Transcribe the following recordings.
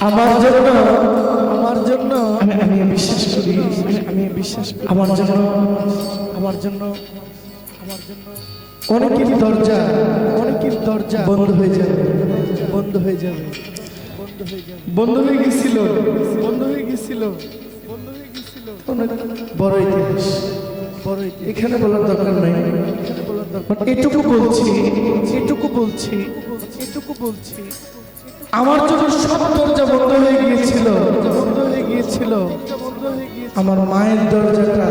আমার জন্য আমার জন্য আমি আমি বিশ্বাস করি আমি- বিশ্বাস করি। আমার জন্য আমার জন্য আমার জন্য। অনেকের দরজা অনেকের দরজা বন্ধ হয়ে যাবে। বন্ধ হয়ে যাবে। বন্ধ হয়ে যাবে। বন্ধ হয়ে গেছিল। বন্ধ হয়ে গেছিল। বন্ধ হয়ে গেছিল। বড় ইতিহাস। বড় এখানে বলার দরকার নাই। এখানে বলার দরকার এটুকু বলছি। এটুকু বলছি। এটুকু বলছি। আমার জন্য সব দরজা বন্ধ হয়ে গিয়েছিল হয়ে গিয়েছিল আমার মায়ের দরজাটা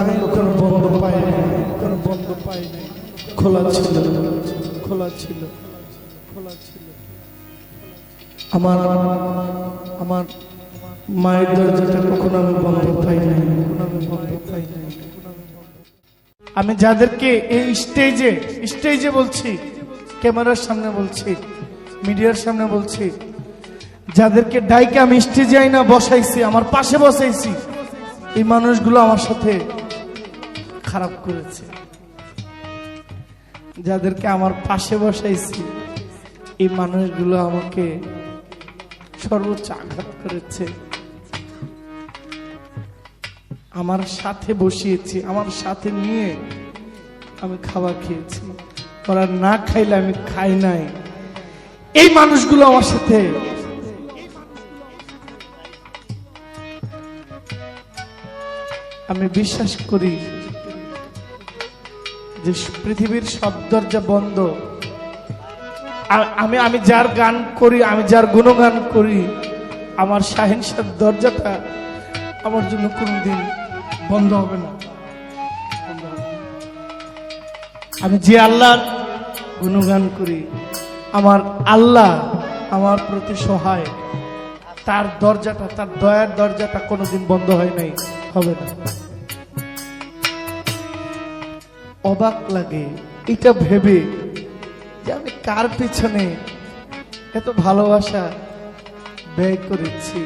আমি কখনো বন্ধ পাই নাই কোনো বন্ধ পাই নাই খোলা ছিল খোলা ছিল খোলা ছিল। আমার আমার মায়ের দরজাটা কখনো আমি বন্ধ পাই নাই কখনো আমি বন্ধ আমি যাদেরকে এই স্টেজে স্টেজে বলছি, ক্যামেরার সামনে বলছি মিডিয়ার সামনে বলছি, যাদেরকে ডাইকে আমি স্টেজে না বসাইছি, আমার পাশে বসাইছি, এই মানুষগুলো আমার সাথে খারাপ করেছে। যাদেরকে আমার পাশে বসাইছি, এই মানুষগুলো আমাকে সর্বোচ্চ আঘাত করেছে। আমার সাথে বসিয়েছি, আমার সাথে নিয়ে আমি খাবার খেয়েছি। ওরা না খাইলে আমি খাই নাই। এই মানুষগুলো আমার সাথে আমি বিশ্বাস করি যে পৃথিবীর সব দরজা বন্ধ আমি আমি যার গান করি, আমি যার গুণগান করি, আমার শাহিন সাহেব দরজাটা আমার জন্য কোনদিন বন্ধ হবে না। আমি যে আল্লাহর গুণগান করি আমার আল্লাহ আমার প্রতি সহায়। তার দরজাটা, তার দয়ার দরজাটা কোনোদিন বন্ধ হয় নাই, হবে না। অবাক লাগে এটা ভেবে যে আমি কার পিছনে এত ভালোবাসা ব্যয় করেছি?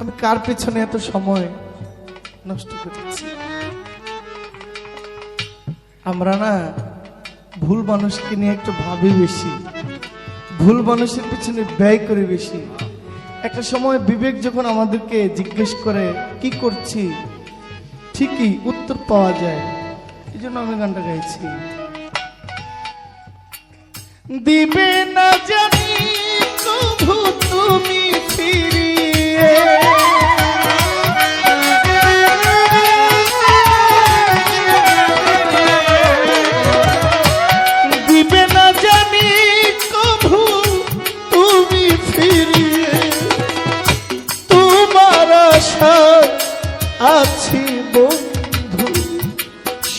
আমি কার পিছনে এত সময় নষ্ট করেছি? আমরা না ভুল মানুষকে নিয়ে একটু ভাবি বেশি। ভুল মানুষের পিছনে ব্যয় করে বেশি। একটা সময় বিবেক যখন আমাদেরকে জিজ্ঞেস করে, কি করছি? ঠিকই উত্তর পাওয়া যায়। এই জন্য আমি গানটা গাইছি। দিবে না জানি তুমি ফিরিয়ে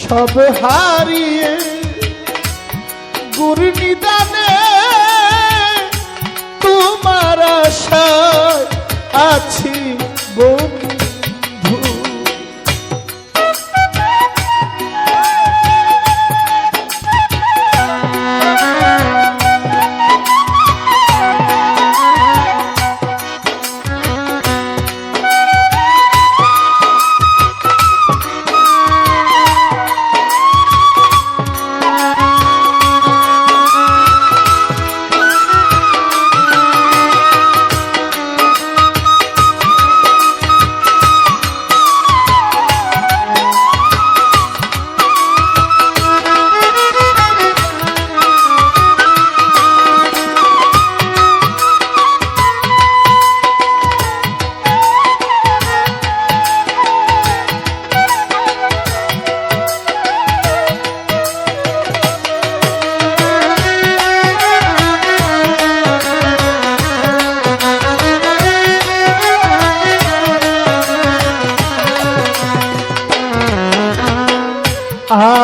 সব হারিয়ে গুরু নিদানে তোমার আশায় আছি।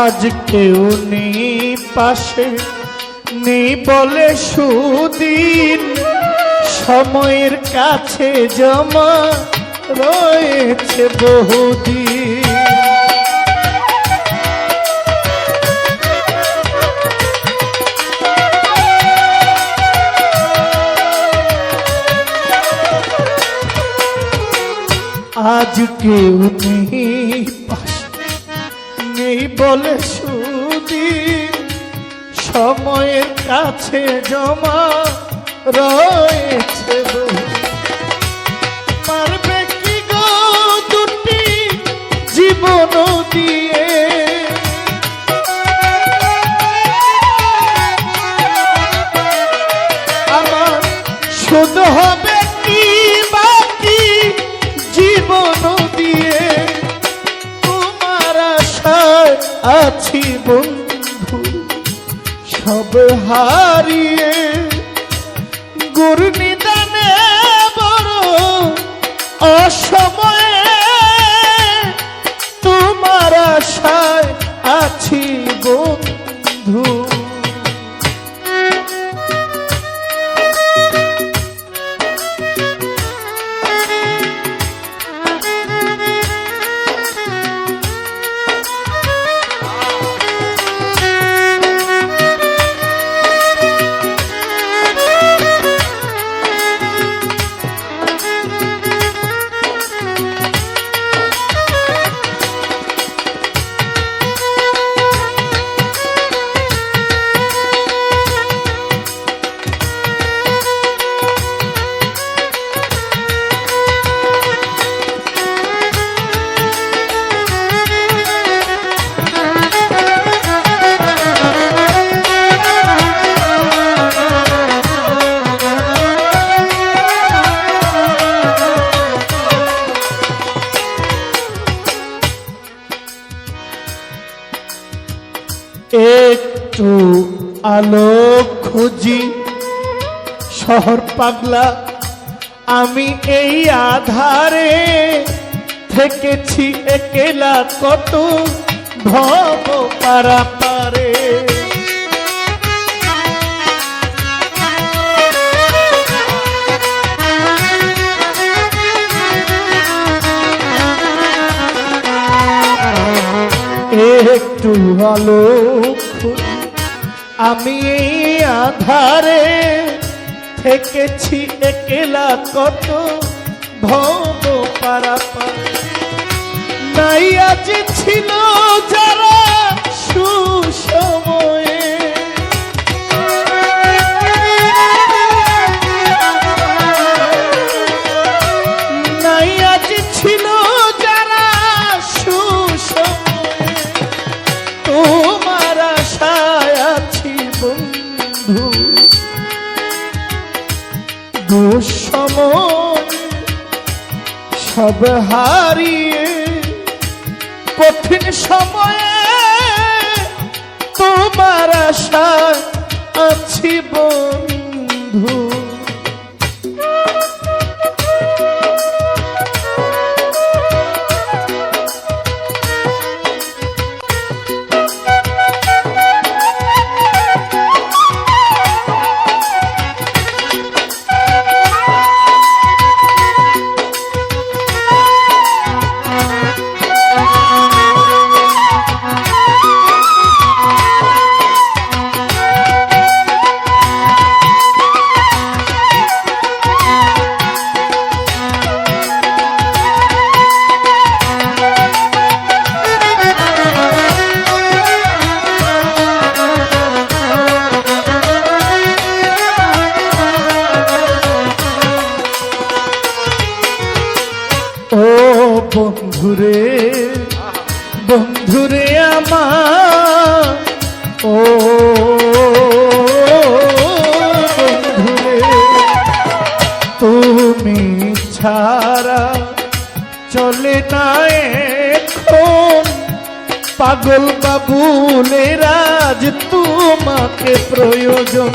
আজ কেউ নেই পাশে নেই বলে সুদিন। সময়ের কাছে জমা রয়েছে বহুদিন। আজ কেউ নেই পাশে নেই বলে সুদি। সময়ের কাছে জমা রয়েছে পারবে কি গো দুটি? জীবন দিয়ে সব হারিয়ে গুরু নিদানে বড় অসময়ে তোমার আশায় একটু আলো খুঁজি। শহর পাগলা আমি এই আধারে থেকেছি একেলা কত ভব পারা পারে একটু আলো আমি এই আধারে থেকেছি একেলা কত ভব পারা নাই আজ ছিল যারা সুসময়ে সব হারিয়ে কঠিন সময়ে তোমার আশায় আছি বন্ধু। বন্ধুরে বন্ধুরে আমার, ও বন্ধুরে, তুমি ছাড়া চলে না এখন। পাগল বাবুলের আজ তোমাকে প্রয়োজন।